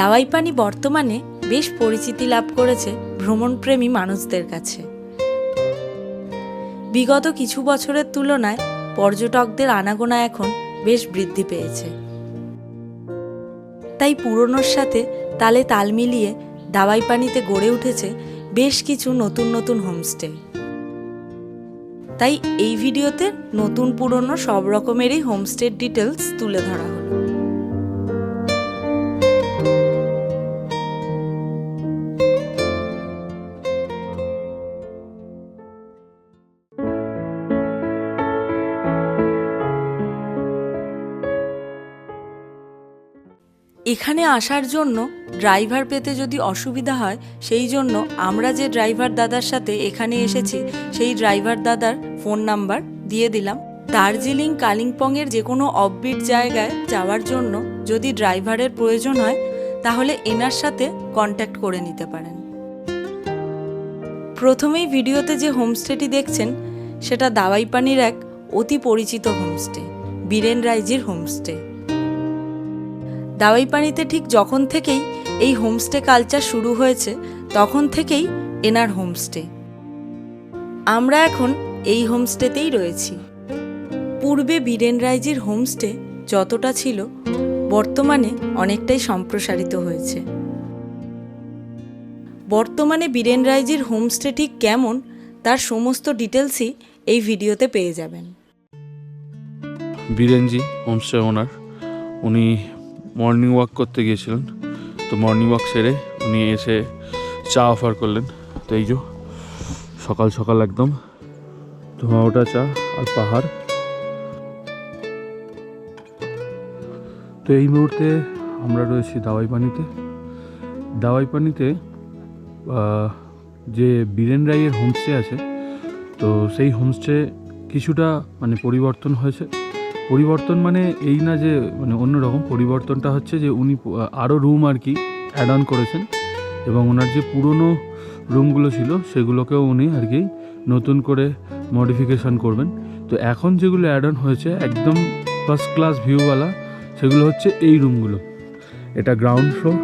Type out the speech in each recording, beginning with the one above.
দাওয়াই পানি বর্তমানে বেশ পরিচিতি লাভ করেছে ভ্রমণপ্রেমী মানুষদের কাছে। বিগত কিছু বছরের তুলনায় পর্যটকদের আনাগোনা এখন বেশ বৃদ্ধি পেয়েছে। তাই পুরনোর সাথে তালে তাল মিলিয়ে দাওয়াই পানিতে গড়ে উঠেছে বেশ কিছু নতুন নতুন হোমস্টে। তাই এই ভিডিওতে নতুন পুরনো সব রকমেরই হোমস্টের ডিটেলস তুলে ধরা হলো। এখানে আসার জন্য ড্রাইভার পেতে যদি অসুবিধা হয়, সেই জন্য আমরা যে ড্রাইভার দাদার সাথে এখানে এসেছি, সেই ড্রাইভার দাদার ফোন নাম্বার দিয়ে দিলাম। দার্জিলিং কালিম্পংয়ের যে কোনো অফবিট জায়গায় যাওয়ার জন্য যদি ড্রাইভারের প্রয়োজন হয়, তাহলে এনার সাথে কন্ট্যাক্ট করে নিতে পারেন। প্রথমেই ভিডিওতে যে হোমস্টেটি দেখছেন, সেটা দাওয়াই পানির এক অতি পরিচিত হোমস্টে, বীরেন রাইজির হোমস্টে। দাওয়াই পানিতে ঠিক যখন থেকেই এই হোমস্টে কালচার শুরু হয়েছে, তখন থেকেই এনার হোমস্টে। আমরা এখন এই হোমস্টেতেই রয়েছি। পূর্বে বীরেন রাইজির হোমস্টে যতটা ছিল, বর্তমানে অনেকটাই সম্প্রসারিত হয়েছে। বর্তমানে বীরেন রাইজির হোমস্টে ঠিক কেমন, তার সমস্ত ডিটেলসই এই ভিডিওতে পেয়ে যাবেন। Birenji, homestay owner. উনি মর্নিং ওয়াক করতে গিয়েছিলেন। তো মর্নিং ওয়াক সেরে উনি এসে চা অফার করলেন। তো এই যে, সকাল সকাল একদম ধোঁয়া ওঠা চা আর পাহাড়। তো এই মুহূর্তে আমরা রয়েছি দাওয়াই পানিতে দাওয়াই পানিতে যে বীরেন রায়ের হোমস্টে আছে, তো সেই হোমস্টে কিছুটা মানে পরিবর্তন হয়েছে। পরিবর্তন মানে এই না যে মানে অন্যরকম, পরিবর্তনটা হচ্ছে যে উনি আরও রুম আর কি অ্যাড অন করেছেন এবং ওনার যে পুরনো রুমগুলো ছিল সেগুলোকেও উনি আর কি নতুন করে মডিফিকেশন করবেন। তো এখন যেগুলো অ্যাড অন হয়েছে, একদম ফার্স্ট ক্লাস ভিউওয়ালা সেগুলো হচ্ছে এই রুমগুলো এটা গ্রাউন্ড ফ্লোর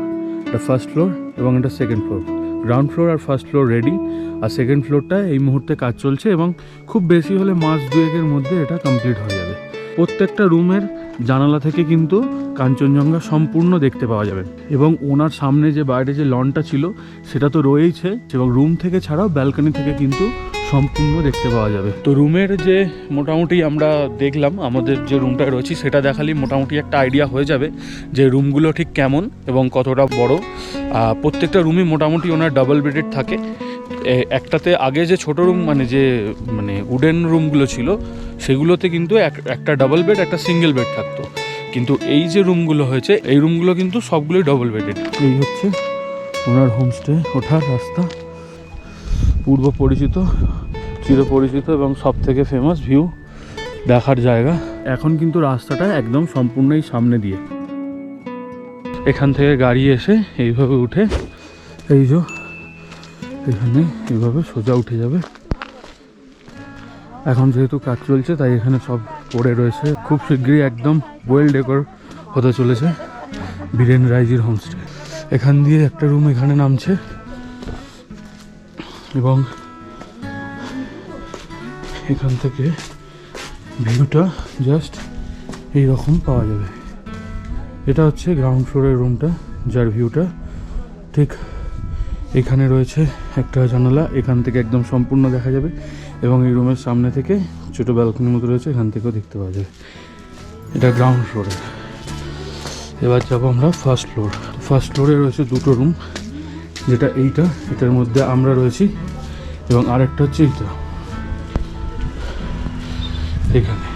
এটা ফার্স্ট ফ্লোর এবং এটা সেকেন্ড ফ্লোর গ্রাউন্ড ফ্লোর আর ফার্স্ট ফ্লোর রেডি আর সেকেন্ড ফ্লোরটা এই মুহূর্তে কাজ চলছে এবং খুব বেশি হলে মাস দুয়েকের মধ্যে এটা কমপ্লিট হয়ে যাবে। প্রত্যেকটা রুমের জানালা থেকে কিন্তু কাঞ্চনজঙ্ঘা সম্পূর্ণ দেখতে পাওয়া যাবে। এবং ওনার সামনে যে বাইরে যে লনটা ছিল, সেটা তো রয়েইছে এবং রুম থেকে ছাড়াও ব্যালকনি থেকে কিন্তু সম্পূর্ণ দেখতে পাওয়া যাবে। তো রুমের যে মোটামুটি আমরা দেখলাম, আমাদের যে রুমটা রয়েছে, সেটা দেখালেই মোটামুটি একটা আইডিয়া হয়ে যাবে যে রুমগুলো ঠিক কেমন এবং কতটা বড়। প্রত্যেকটা রুমই মোটামুটি ওনার ডাবল বেডেড থাকে। একটাতে আগে যে ছোট রুম মানে যে মানে উডেন রুমগুলো ছিল, সেগুলোতে কিন্তু এক- একটা ডাবল বেড একটা সিঙ্গেল বেড থাকতো। কিন্তু এই যে রুমগুলো হয়েছে, এই রুমগুলো কিন্তু সবগুলোই ডবল বেডেড এই হচ্ছে ওনার হোমস্টে ওঠার রাস্তা। পূর্ব পরিচিত, চিরপরিচিত এবং সব থেকে ফেমাস ভিউ দেখার জায়গা। এখন কিন্তু রাস্তাটা একদম সম্পূর্ণই সামনে দিয়ে। এখান থেকে গাড়ি এসে এইভাবে উঠে, এই যে এখানে এইভাবে সোজা উঠে যাবে? এখন যেহেতু কাজ চলছে, তাই এখানে সব পড়ে রয়েছে। খুব শীঘ্রই একদম ওয়েল ডেকোর হতে চলেছে বীরেন রাইজির হোমস্টে এখান দিয়ে একটা রুম এখানে নামছে। এবং এখান থেকে ভিউটা জাস্ট এই রকম পাওয়া যাবে। এটা হচ্ছে গ্রাউন্ড ফ্লোরের রুমটা যার ভিউটা ঠিক এখানে রয়েছে একটা জানালা, এখান থেকে একদম সম্পূর্ণ দেখা যাবে এবং এই রুমের সামনে থেকে ছোটো ব্যালকনির মতো রয়েছে, এখান থেকেও দেখতে পাওয়া যাবে। এটা গ্রাউন্ড ফ্লোরে এবার যাব আমরা ফার্স্ট ফ্লোর ফার্স্ট ফ্লোরে রয়েছে দুটো রুম যেটা এইটা, এটার মধ্যে আমরা রয়েছি এবং আরেকটা হচ্ছে এইটা। এখানে।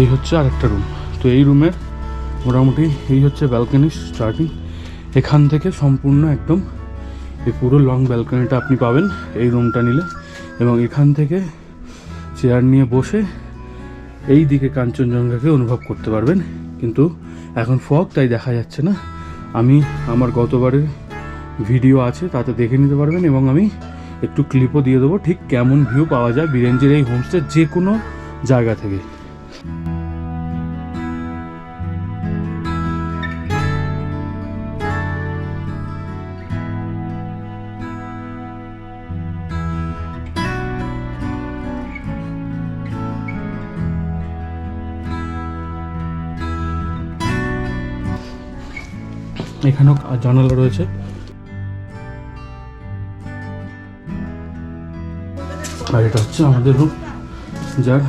এই হচ্ছে আরেকটা রুম তো এই রুমের মোটামুটি এই হচ্ছে ব্যালকনি স্টার্টিং এখান থেকে সম্পূর্ণ একদম এই পুরো লং ব্যালকনিটা আপনি পাবেন এই রুমটা নিলে এবং এখান থেকে চেয়ার নিয়ে বসে এই দিকে কাঞ্চনজঙ্ঘাকে অনুভব করতে পারবেন। কিন্তু এখন ফগ তাই দেখা যাচ্ছে না। আমি, আমার গতবারের ভিডিও আছে, তাতে দেখে নিতে পারবেন এবং আমি একটু ক্লিপও দিয়ে দেবো। ঠিক কেমন ভিউ পাওয়া যায়, বীরেঞ্জের এই হোমস্টে যে কোনো জায়গা থেকে। এখানেও জানালা রয়েছে। আর এটা হচ্ছে আমাদের রুম যার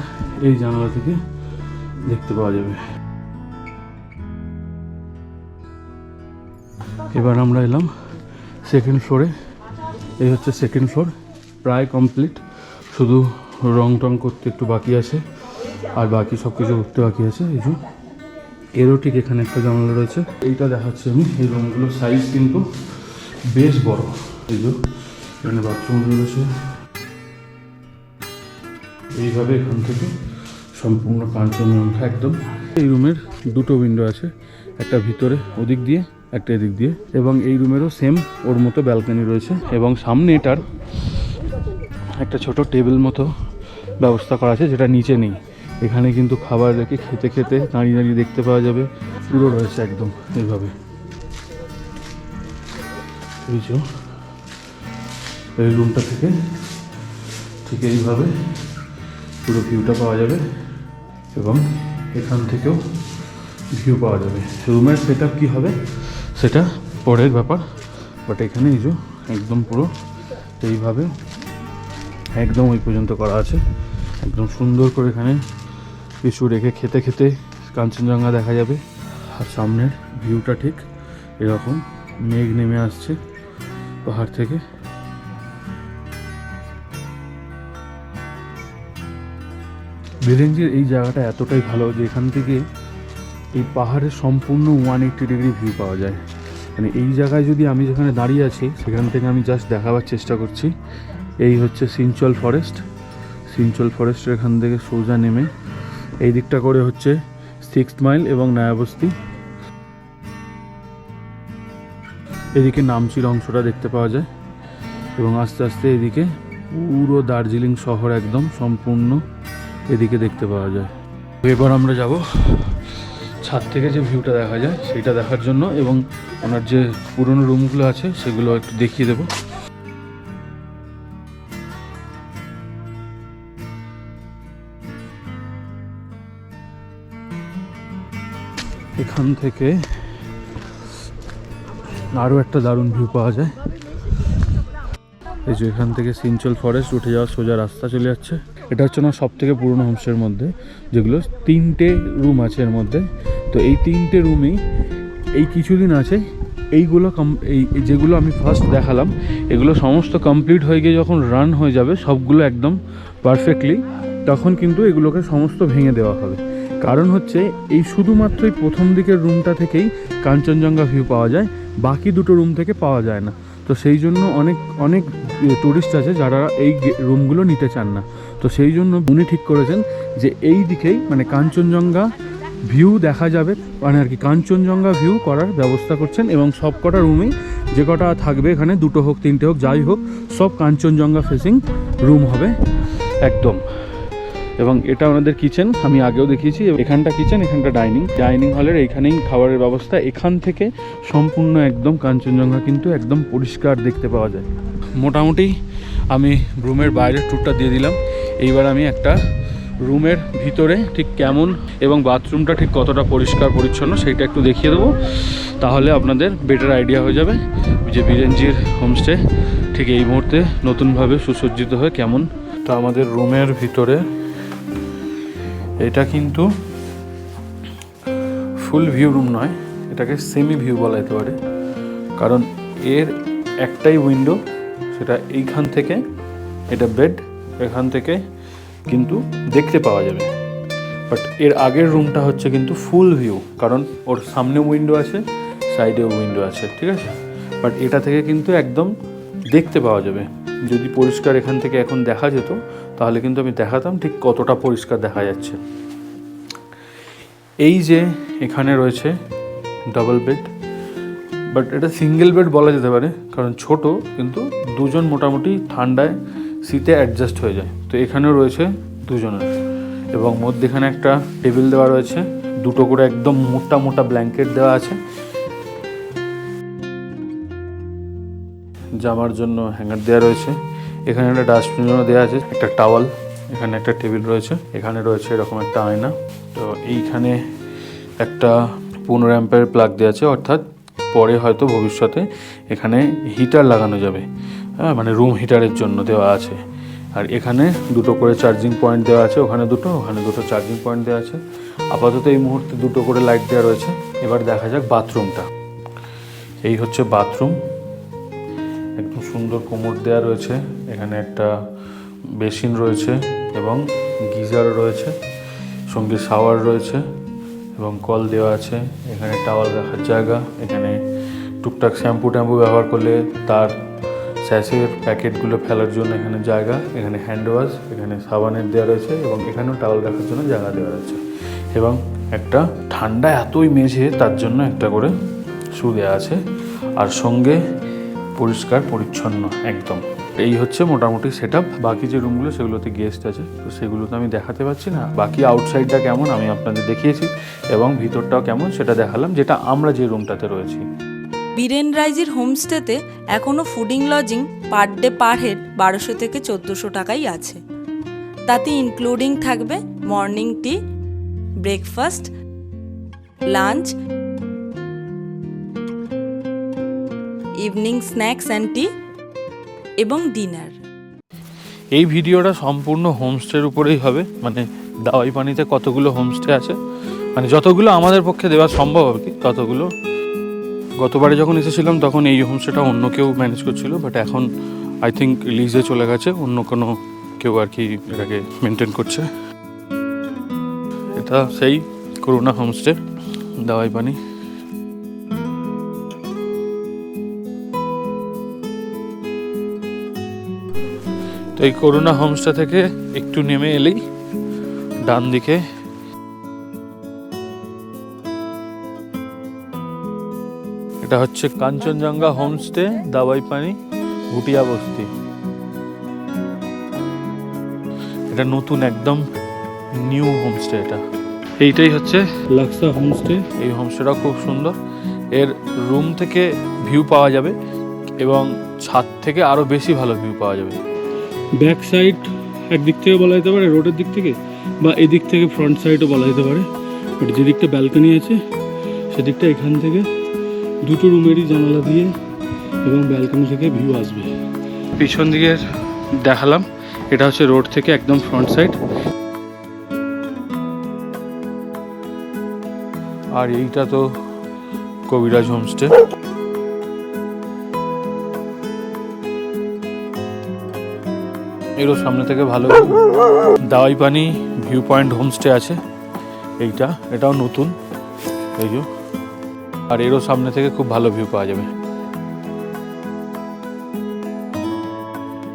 এই জানালা থেকে দেখতে পাওয়া যাবে। এবার আমরা এলাম সেকেন্ড ফ্লোরে এই হচ্ছে সেকেন্ড ফ্লোর প্রায় কমপ্লিট শুধু রং টং করতে একটু বাকি আছে, আর বাকি সব কিছু উঠতে বাকি আছে, এই যে এরও ঠিক এখানে একটা জানালা রয়েছে। এইটা দেখাচ্ছি আমি। এই রুমগুলোর সাইজ কিন্তু বেশ বড়। এই যে, এখানে বাথরুম রয়েছে। এইভাবে এখান থেকে সম্পূর্ণ কাঞ্চনজঙ্ঘা একদম। এই রুমের দুটো উইন্ডো আছে, একটা ভিতরে ওদিক দিয়ে, একটা এদিক দিয়ে। এবং এই রুমেরও সেম ওর মতো ব্যালকনি রয়েছে। এবং সামনে এটার একটা ছোট টেবিল মতো ব্যবস্থা করা আছে, যেটা নিচে নেই। এখানে কিন্তু খাবার রেখে খেতে খেতে দাঁড়িয়ে দাঁড়িয়ে দেখতে পাওয়া যাবে। পুরো রয়েছে একদম এইভাবে। এই এই রুমটা থেকে ঠিক এইভাবে পুরো ভিউটা পাওয়া যাবে এবং এখান থেকেও ভিউ পাওয়া যাবে। রুমের সেট আপ কী হবে সেটা পরের ব্যাপার বাট এখানে এই যে একদম পুরো এইভাবে একদম ওই পর্যন্ত করা আছে। একদম সুন্দর করে এখানে কিছু রেখে খেতে খেতে কাঞ্চনজঙ্ঘা দেখা যাবে। আর সামনের ভিউটা ঠিক এরকম, মেঘ নেমে আসছে পাহাড় থেকে। বেলেঞ্জির এই জায়গাটা এতটাই ভালো যে এখান থেকে এই পাহাড়ের সম্পূর্ণ ওয়ান এইট্টি ডিগ্রি ভিউ পাওয়া যায়। মানে এই জায়গায় যদি আমি যেখানে দাঁড়িয়ে আছি, সেখান থেকে আমি জাস্ট দেখাবার চেষ্টা করছি। এই হচ্ছে সিঞ্চল ফরেস্ট সিঞ্চল ফরেস্টের এখান থেকে সোজা নেমে এই দিকটা করে হচ্ছে সিক্স মাইল এবং নয়াবস্তি এদিকে নামচির অংশটা দেখতে পাওয়া যায় এবং আস্তে আস্তে এদিকে পুরো দার্জিলিং শহর একদম সম্পূর্ণ এদিকে দেখতে পাওয়া যায়। এবার আমরা যাব ছাদ থেকে যে ভিউটা দেখা যায়, সেটা দেখার জন্য এবং ওনার যে পুরনো রুমগুলো আছে সেগুলো একটু দেখিয়ে দেবো। এখান থেকে আরও একটা দারুণ ভিউ পাওয়া যায়। এই যে এখান থেকে সিঞ্চল ফরেস্ট উঠে যাওয়ার সোজা রাস্তা চলে যাচ্ছে। এটা হচ্ছে না সব থেকে পুরনো হোমস্টের মধ্যে, যেগুলো তিনটে রুম আছে এর মধ্যে। তো এই তিনটে রুমেই এই কিছুদিন আছে, এইগুলো কম এই যেগুলো আমি ফার্স্ট দেখালাম, এগুলো সমস্ত কমপ্লিট হয়ে গিয়ে যখন রান হয়ে যাবে, সবগুলো একদম পারফেক্টলি তখন কিন্তু এগুলোকে সমস্ত ভেঙে দেওয়া হবে। কারণ হচ্ছে এই শুধুমাত্র এই প্রথম দিকের রুমটা থেকেই কাঞ্চনজঙ্ঘা ভিউ পাওয়া যায়, বাকি দুটো রুম থেকে পাওয়া যায় না। তো সেই জন্য অনেক অনেক টুরিস্ট আছে যারা এই রুমগুলো নিতে চান না। তো সেই জন্য উনি ঠিক করেছেন যে এই দিকেই মানে কাঞ্চনজঙ্ঘা ভিউ দেখা যাবে মানে আর কি কাঞ্চনজঙ্ঘা ভিউ করার ব্যবস্থা করছেন এবং সব কটা রুমেই যে কটা থাকবে এখানে, দুটো হোক, তিনটে হোক, যাই হোক, সব কাঞ্চনজঙ্ঘা ফেসিং রুম হবে। একদম। এবং এটা ওনাদের কিচেন আমি আগেও দেখিয়েছি এখানটা কিচেন এখানটা ডাইনিং ডাইনিং হলের এইখানেই খাবারের ব্যবস্থা, এখান থেকে সম্পূর্ণ একদম কাঞ্চনজঙ্ঘা কিন্তু একদম পরিষ্কার দেখতে পাওয়া যায়। মোটামুটি আমি রুমের বাইরের ট্যুরটা দিয়ে দিলাম। এইবার আমি একটা রুমের ভিতরে ঠিক কেমন এবং বাথরুমটা ঠিক কতটা পরিষ্কার পরিচ্ছন্ন সেইটা একটু দেখিয়ে দেবো। তাহলে আপনাদের বেটার আইডিয়া হয়ে যাবে যে বিরেঞ্জির হোমস্টে ঠিক এই মুহূর্তে নতুনভাবে সুসজ্জিত হয়ে কেমন। তো আমাদের রুমের ভিতরে এটা কিন্তু ফুল ভিউ রুম নয়, এটাকে সেমি ভিউ বলা যেতে পারে। কারণ এর একটাই উইন্ডো সেটা এইখান থেকে এটা বেড এখান থেকে কিন্তু দেখতে পাওয়া যাবে। বাট এর আগের রুমটা হচ্ছে কিন্তু ফুল ভিউ কারণ ওর সামনে উইন্ডো আছে সাইডেও উইন্ডো আছে, ঠিক আছে? বাট এটা থেকে কিন্তু একদম দেখতে পাওয়া যাবে। যদি পরিষ্কার এখান থেকে এখন দেখা যেত, তাহলে কিন্তু আমি দেখাতাম ঠিক কতটা পরিষ্কার দেখা যাচ্ছে। এই যে এখানে রয়েছে ডাবল বেড বাট এটা সিঙ্গেল বেড বলা যেতে পারে, কারণ ছোট কিন্তু দুজন মোটামুটি ঠান্ডায় শীতে অ্যাডজাস্ট হয়ে যায়। তো এখানেও রয়েছে দুজনের। এবং মধ্যেখানে একটা টেবিল দেওয়া রয়েছে, দুটো করে একদম মোটা মোটা ব্ল্যাঙ্কেট দেওয়া আছে। জামার জন্য হ্যাঙ্গার দেওয়া রয়েছে। এখানে একটা ডাস্টবিনও দেওয়া আছে, একটা টাওয়াল এখানে একটা টেবিল রয়েছে, এখানে রয়েছে এরকম একটা আয়না। তো এইখানে একটা পনেরো অ্যাম্পের প্লাগ দেওয়া আছে, অর্থাৎ পরে হয়তো ভবিষ্যতে এখানে হিটার লাগানো যাবে। হ্যাঁ মানে রুম হিটারের জন্য দেওয়া আছে। আর এখানে দুটো করে চার্জিং পয়েন্ট দেওয়া আছে, ওখানে দুটো ওখানে দুটো চার্জিং পয়েন্ট দেওয়া আছে। আপাতত এই মুহূর্তে দুটো করে লাইট দেওয়া রয়েছে। এবার দেখা যাক বাথরুমটা এই হচ্ছে বাথরুম একদম সুন্দর কোমর দেওয়া রয়েছে। এখানে একটা বেসিন রয়েছে এবং গিজার রয়েছে, সঙ্গে শাওয়ার রয়েছে এবং কল দেওয়া আছে। এখানে টাওয়াল রাখার জায়গা, এখানে টুকটাক শ্যাম্পু ট্যাম্পু ব্যবহার করলে তার স্যাসের প্যাকেটগুলো ফেলার জন্য এখানে জায়গা, এখানে হ্যান্ড ওয়াশ, এখানে সাবানের দেওয়া রয়েছে এবং এখানেও টাওয়াল রাখার জন্য জায়গা দেওয়া রয়েছে এবং একটা ঠান্ডা এতই মেঝে তার জন্য একটা করে শু দেওয়া আছে। আর সঙ্গে পরিষ্কার, পরিচ্ছন্ন, একদম। এই হচ্ছে মোটামুটি সেট বাকি যে রুমগুলো সেগুলোতে গেস্ট আছে। তো সেগুলো তো আমি দেখাতে পারছি না। বাকি আউটসাইডটা কেমন, আমি আপনাদের দেখিয়েছি। এবং ভিতরটাও কেমন, সেটা দেখালাম, যেটা আমরা যে রুমটাতে রয়েছি। বীরেন রাইজের হোমস্টেতে এখনও fooding lodging per day per head বারোশো থেকে চোদ্দোশো টাকাই আছে। তাতে ইনক্লুডিং থাকবে morning tea breakfast lunch evening snacks and tea এবং ডিনার এই ভিডিওটা সম্পূর্ণ হোমস্টের উপরেই হবে। মানে দাওয়াই পানিতে কতগুলো হোমস্টে আছে। মানে যতগুলো আমাদের পক্ষে দেওয়া সম্ভব আর কি, ততগুলো। গতবারে যখন এসেছিলাম, তখন এই হোমস্টেটা অন্য কেউ ম্যানেজ করছিল বাট এখন আই থিঙ্ক লিজে চলে গেছে। অন্য কোনো কেউ আর কি এটাকে মেনটেন করছে। এটা সেই করোনা হোমস্টে দাওয়াই পানি। তো এই করোনা হোমস্টে থেকে একটু নেমে এলেই ডান দিকে। এটা হচ্ছে কাঞ্চনজঙ্ঘা হোমস্টে দাবাই পানি ভুটিয়া বস্তি। এটা নতুন, একদম নিউ হোমস্টে এটা। এইটাই হচ্ছে লাক্সা হোমস্টে। এই হোমস্টেটা খুব সুন্দর। এর রুম থেকে ভিউ পাওয়া যাবে এবং ছাদ থেকে আরও বেশি ভালো ভিউ পাওয়া যাবে। ব্যাক সাইড একদিক থেকে বলা যেতে পারে, রোডের দিক থেকে, বা এদিক থেকে ফ্রন্ট সাইডও বলা যেতে পারে। বাট যে দিকটা ব্যালকনি আছে সেদিকটা এখান থেকে দুটো রুমেরই জানালা দিয়ে এবং ব্যালকনি থেকে ভিউ আসবে। পিছন দিকে দেখালাম, এটা হচ্ছে রোড থেকে একদম ফ্রন্ট সাইড। আর এইটা তো কবিরাজ হোমস্টে। এরও সামনে থেকে ভালো দাওয়াই পানি ভিউ পয়েন্ট হোমস্টে আছে। এইটা, এটাও নতুন। এই আর এরও সামনে থেকে খুব ভালো ভিউ পাওয়া যাবে।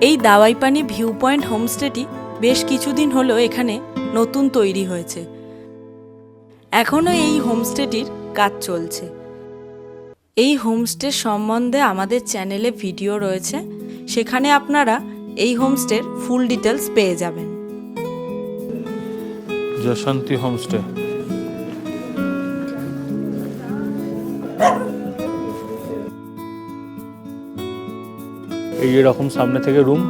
এই দাওয়াইপানি ভিউ পয়েন্ট হোমস্টেটি বেশ কিছুদিন হলো এখানে নতুন তৈরি হয়েছে। এখনও এই হোমস্টেটির কাজ চলছে। এই হোমস্টের সম্বন্ধে আমাদের চ্যানেলে ভিডিও রয়েছে। সেখানে আপনারা এই হোমস্টের ফুল ডিটেলস পেয়ে যাবেন। যশান্তি হোমস্টে। এই এরকম সামনে থেকে রুম,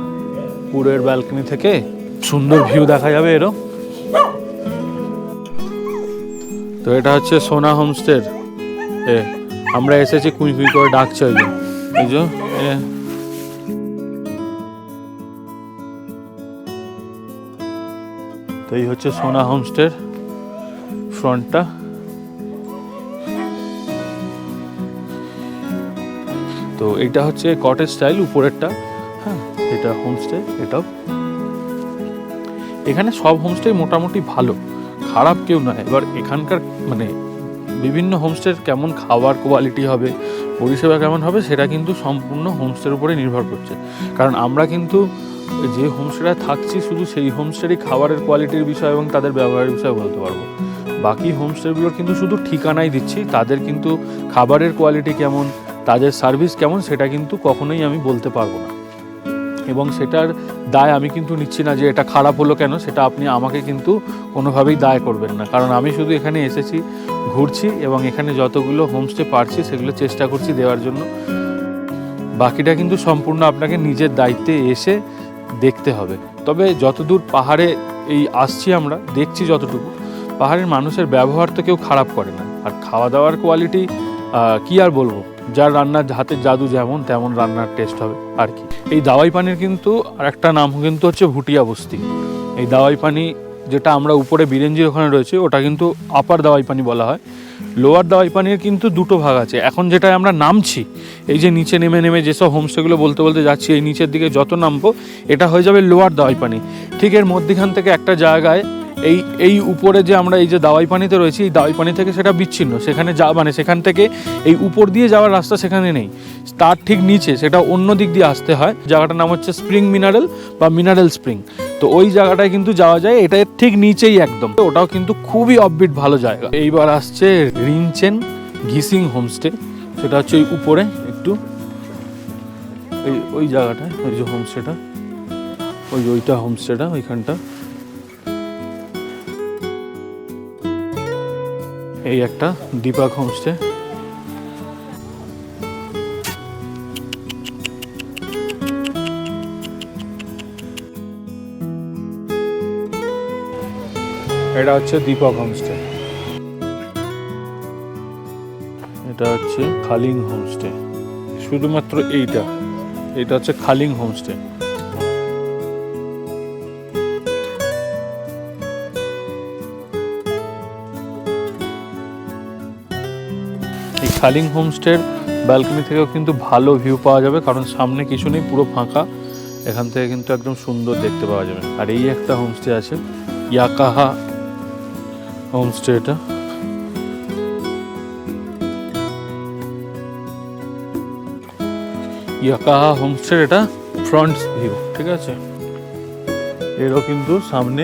পুরের ব্যালকনি থেকে সুন্দর ভিউ দেখা যাবে এরও। তো এটা হচ্ছে সোনা হোমস্টের। এ, আমরা এসেছি কুই কুই করে ডাকছে ওই যে। এই হচ্ছে সোনা হোমস্টের ফ্রন্টটা। তো এটা হচ্ছে কটেজ স্টাইল, উপরেরটা হ্যাঁ এটা হোমস্টে, এটাও। এখানে সব হোমস্টে মোটামুটি ভালো, খারাপ কেউ নয়। এবার এখানকার মানে বিভিন্ন হোমস্টের কেমন খাবার কোয়ালিটি হবে পরিষেবা কেমন হবে সেটা কিন্তু সম্পূর্ণ হোমস্টের উপরে নির্ভর করছে। কারণ আমরা কিন্তু যে হোমস্টেটা থাকছি শুধু সেই হোমস্টেরই খাবারের কোয়ালিটির বিষয় এবং তাদের ব্যবহারের বিষয়ে বলতে পারব। বাকি হোমস্টেগুলো কিন্তু শুধু ঠিকানাই দিচ্ছি, তাদের কিন্তু খাবারের কোয়ালিটি কেমন, তাদের সার্ভিস কেমন সেটা কিন্তু কখনোই আমি বলতে পারব না। এবং সেটার দায় আমি কিন্তু নিচ্ছি না যে এটা খারাপ হলো কেন, সেটা আপনি আমাকে কিন্তু কোনোভাবেই দায় করবেন না। কারণ আমি শুধু এখানে এসেছি, ঘুরছি এবং এখানে যতগুলো হোমস্টে পারছি সেগুলো চেষ্টা করছি দেওয়ার জন্য। বাকিটা কিন্তু সম্পূর্ণ আপনাকে নিজের দায়িত্বে এসে দেখতে হবে। তবে যতদূর পাহাড়ে এই আসছি আমরা, দেখছি যতটুকু, পাহাড়ের মানুষের ব্যবহার তো কেউ খারাপ করে না। আর খাওয়া দাওয়ার কোয়ালিটি কি আর বলব? যার রান্নার হাতের জাদু যেমন, তেমন রান্নার টেস্ট হবে, আর কি। এই দাওয়াই পানির কিন্তু আর একটা নাম কিন্তু হচ্ছে ভুটিয়া বস্তি। এই দাওয়াই পানি যেটা আমরা উপরে বিরেঞ্জির ওখানে রয়েছে, ওটা কিন্তু আপার দাওয়াই পানি বলা হয়। লোয়ার দাওয়াই পানির কিন্তু দুটো ভাগ আছে। এখন যেটা আমরা নামছি, এই যে নিচে নেমে নেমে যেসব হোমস্টেগুলো বলতে বলতে যাচ্ছি, এই নিচের দিকে যত নামবো, এটা হয়ে যাবে লোয়ার দাওয়াই পানি। ঠিক এর মধ্যখান থেকে একটা জায়গায় এই এই উপরে যে আমরা এই যে দাওয়াই পানিতে রয়েছি, এই দাওয়াই পানি থেকে সেটা বিচ্ছিন্ন। সেখানে যা মানে সেখান থেকে এই উপর দিয়ে যাওয়ার রাস্তা সেখানে নেই। তার ঠিক নিচে সেটা অন্য দিক দিয়ে আসতে হয়। জায়গাটার নাম হচ্ছে স্প্রিং মিনারেল বা মিনারেল স্প্রিং। তো ওই জায়গাটায় কিন্তু যাওয়া যায়, এটা ঠিক নিচেই একদম। ওটাও কিন্তু খুবই অফবিট ভালো জায়গা। এইবার আসছে রিনচেন ঘিসিং হোমস্টে। সেটা হচ্ছে ওই উপরে একটু। এই, ওই জায়গাটায়, ওই যে হোমস্টেটা। ওই ওইটা হোমস্টেটা, ওইখানটা। এই একটা দীপাক হোমস্টে। এটা হচ্ছে দীপক হোমস্টে। এটা হচ্ছে খালিং হোমস্টে। শুধুমাত্র এইটা। এটা হচ্ছে খালিং হোমস্টে। খালিং হোমস্টের ব্যালকনি থেকেও কিন্তু ভালো ভিউ পাওয়া যাবে, কারণ সামনে কিছু নেই, পুরো ফাঁকা। এখান থেকে কিন্তু একদম সুন্দর দেখতে পাওয়া যাবে। আর এই একটা হোমস্টে আছে, ইয়াকাহা হোমস্টে এটা। ইয়াকাহা হোমস্টের এটা ফ্রন্ট ভিউ ঠিক আছে? এরও কিন্তু সামনে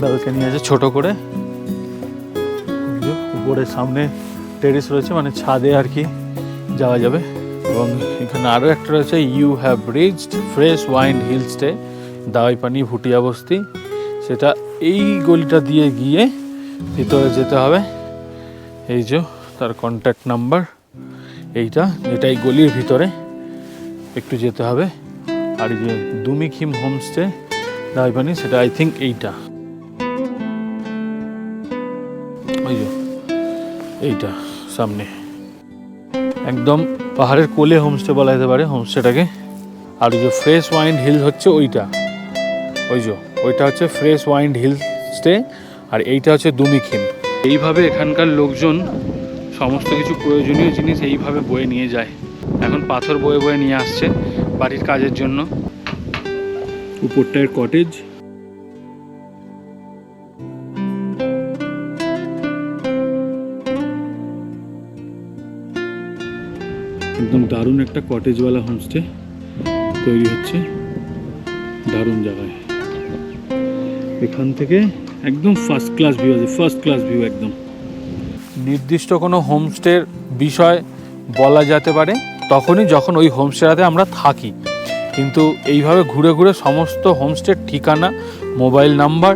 ব্যালকনি আছে ছোট করে। উপরে সামনে টেরিস রয়েছে মানে ছাদে আর কি যাওয়া যাবে। এবং এখানে আরও একটা রয়েছে you have reached fresh wind hill stay Dawai Pani Bhutia বস্তি সেটা এই গলিটা দিয়ে গিয়ে ভিতরে যেতে হবে। এই যে তার কন্ট্যাক্ট নাম্বার এইটা যেটা এই গলির ভিতরে একটু যেতে হবে। আর যে দুমিখিম হোমস্টে দাওয়াই পানি সেটা আই থিঙ্ক এইটা। এইটা। সামনে। একদম পাহাড়ের কোলে হোমস্টে বলা যেতে পারে হোমস্টেটাকে আর ওই যে ফ্রেশ ওয়াইন্ড হিল হচ্ছে ওইটা। ওই যে, ওইটা হচ্ছে ফ্রেশ ওয়াইন্ড হিল স্টে আর এইটা হচ্ছে দুমিখিম এইভাবে এখানকার লোকজন সমস্ত কিছু প্রয়োজনীয় জিনিস এইভাবে বয়ে নিয়ে যায়। এখন পাথর বয়ে বয়ে নিয়ে আসছে বাড়ির কাজের জন্য। উপরটায় কটেজ একদম দারুণ একটা কটেজওয়ালা হোমস্টে তৈরি হচ্ছে। দারুণ জায়গায়। এখান থেকে একদম ফার্স্ট ক্লাস ভিউ আছে ফার্স্ট ক্লাস ভিউ একদম। নির্দিষ্ট কোনো হোমস্টের বিষয় বলা যেতে পারে, তখনই যখন ওই হোমস্টেটাতে আমরা থাকি। কিন্তু এইভাবে ঘুরে ঘুরে সমস্ত হোমস্টের ঠিকানা মোবাইল নাম্বার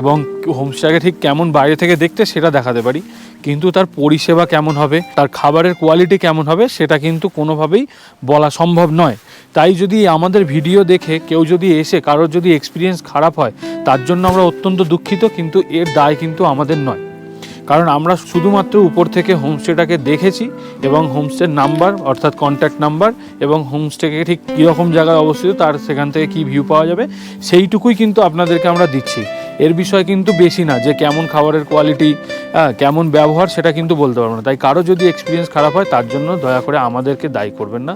এবং হোমস্টেটাকে ঠিক কেমন বাইরে থেকে দেখতে সেটা দেখাতে পারি। কিন্তু তার পরিষেবা কেমন হবে, তার খাবারের কোয়ালিটি কেমন হবে, সেটা কিন্তু কোনোভাবেই বলা সম্ভব নয়। তাই যদি আমাদের ভিডিও দেখে কেউ যদি এসে কারোর যদি এক্সপিরিয়েন্স খারাপ হয়, তার জন্য আমরা অত্যন্ত দুঃখিত, কিন্তু এর দায় কিন্তু আমাদের নয়। কারণ আমরা শুধুমাত্র উপর থেকে হোমস্টেটাকে দেখেছি এবং হোমস্টের নাম্বার অর্থাৎ কন্ট্যাক্ট নাম্বার এবং হোমস্টেকে ঠিক কীরকম জায়গায় অবস্থিত, তার সেখান থেকে কী ভিউ পাওয়া যাবে, সেইটুকুই কিন্তু আপনাদেরকে আমরা দিচ্ছি। এর বিষয় কিন্তু বেশি না, যে কেমন খাবারের কোয়ালিটি কেমন ব্যবহার সেটা কিন্তু বলতে পারব না। তাই কারও যদি এক্সপিরিয়েন্স খারাপ হয়, তার জন্য দয়া করে আমাদেরকে দায়ী করবেন না।